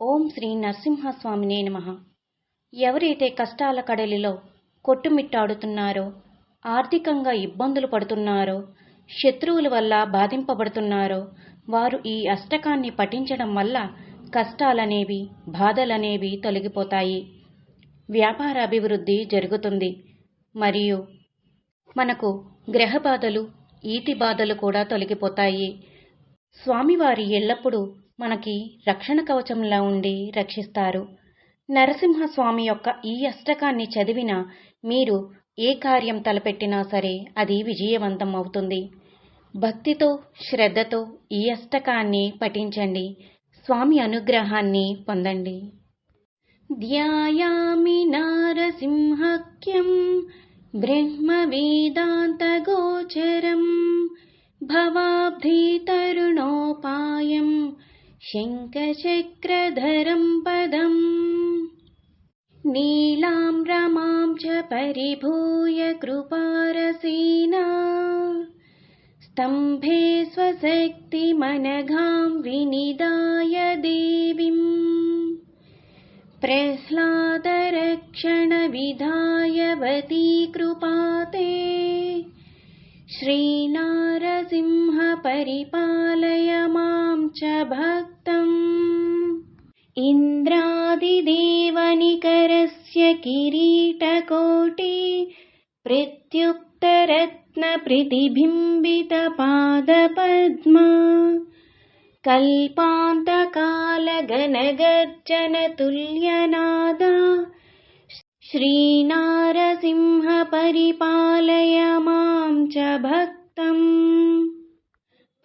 ఓం శ్రీ నరసింహస్వామినే నమ. ఎవరైతే కష్టాల కడలిలో కొట్టుమిట్టాడుతున్నారో ఆర్థికంగా ఇబ్బందులు పడుతున్నారో శత్రువుల వల్ల బాధింపబడుతున్నారో వారు ఈ అష్టకాన్ని పఠించడం వల్ల కష్టాలనేవి బాధలనేవి తొలగిపోతాయి. వ్యాపార అభివృద్ధి జరుగుతుంది. మరియు మనకు గ్రహ బాధలు ఈతి బాధలు కూడా తొలగిపోతాయి. స్వామివారి ఎల్లప్పుడూ మనకి రక్షణ కవచంలా ఉండి రక్షిస్తారు. నరసింహస్వామి యొక్క ఈ అష్టకాన్ని చదివిన మీరు ఏ కార్యం తలపెట్టినా సరే అది విజయవంతం అవుతుంది. భక్తితో శ్రద్ధతో ఈ అష్టకాన్ని పఠించండి. స్వామి అనుగ్రహాన్ని పొందండి. ధ్యాయామి నారసింహక్యం భవాభి తరుణోపాయం शङ्खचक्रधरं पदम्। नीलां रमां च परिभूय कृपारसेना। स्तम्भे स्वशक्तिमनघां विनिदाय देवीम्। प्रह्लादरक्षणविधायवती कृपाते श्रीनारसिंहपरिपालय च भक्तम्। इन्द्रादिदेवनिकरस्य किरीटकोटि प्रत्युक्तरत्नप्रतिबिम्बितपादपद्मा कल्पान्तकालगनगर्जनतुल्यनादा श्रीनारसिंह परिपालय मां च भक्तम्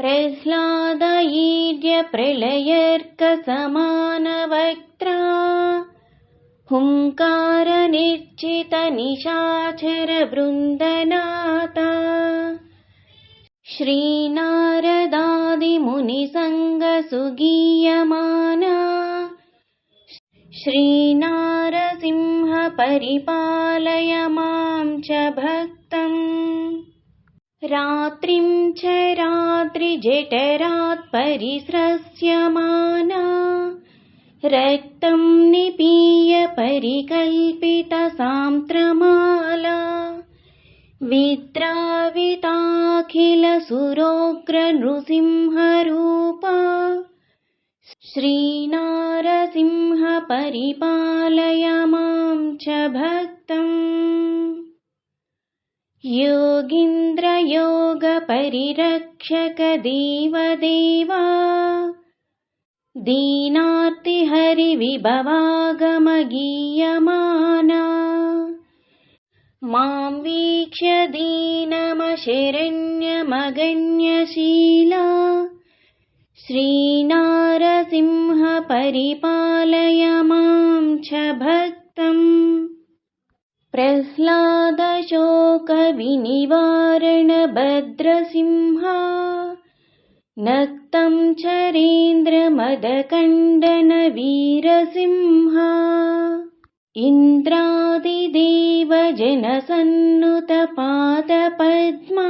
प्रह्लादयीड्यप्रलयर्कसमानवक्त्रा हुङ्कारनिश्चितनिशाचरवृन्दनाता। श्रीनारदादिमुनिसङ्गसुगीयमाना श्रीनारसिंह परिपालय मां च भक्तम् रात्रिं च रात्रिजठरात् परिस्रस्यमाना रक्तं निपीय परिकल्पितसान्त्रमाला विद्राविताखिलसुरोग्रनृसिंहरूपा श्रीनारसिंह परिपालय मां च भक्तम् योगीन्द्रयोगपरिरक्षकदेवदेवा। दीनार्तिहरिविभवागमगीयमाना। मां वीक्ष्य दीनमशरण्यमगण्यशीला। श्रीनारसिंह परिपालय मां च भक्तम् प्रह्लादशोकविनिवारणभद्रसिंहा नक्तं चरेन्द्रमदकण्डनवीरसिंहा इन्द्रादिदेवजनसन्नुतपादपद्मा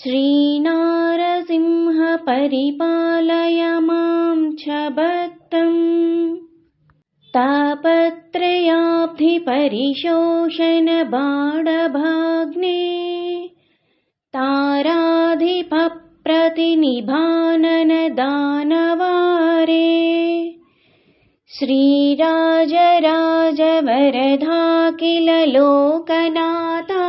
श्रीनारसिंह परिपालय मां च भक्तम् तापत्रयाब्धिपरिशोषणबाणभाग्ने ताराधिपप्रतिनिभाननदानवारे श्रीराजराजवरधाखिल लोकनाथा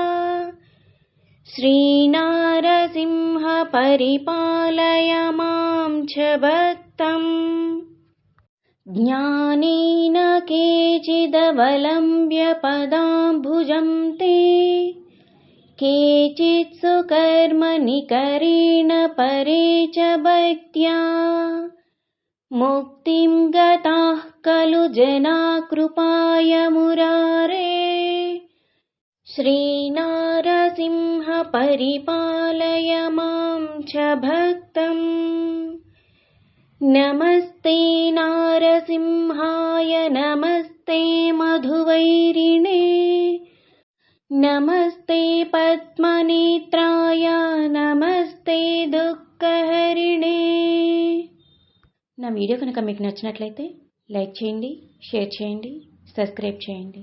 श्रीनारसिंह परिपालय मां च भक्तम् ज्ञानेन केचिदवलम्ब्य पदाम्बुजं ते। केचित् सुकर्मनिकरेण परे च भक्त्या। मुक्तिं गताः खलु जना कृपाय मुरारे। श्रीनारसिंह परिपालय मां च भक्तम् नमस्ते नारसिंहाय नमस्ते मधुवैरिणे नमस्ते पद्मनेत्राय नमस्ते दुःखहरिणे నా వీడియో కనుక మీకు నచ్చినట్లయితే లైక్ చేయండి షేర్ చేయండి సబ్స్క్రైబ్ చేయండి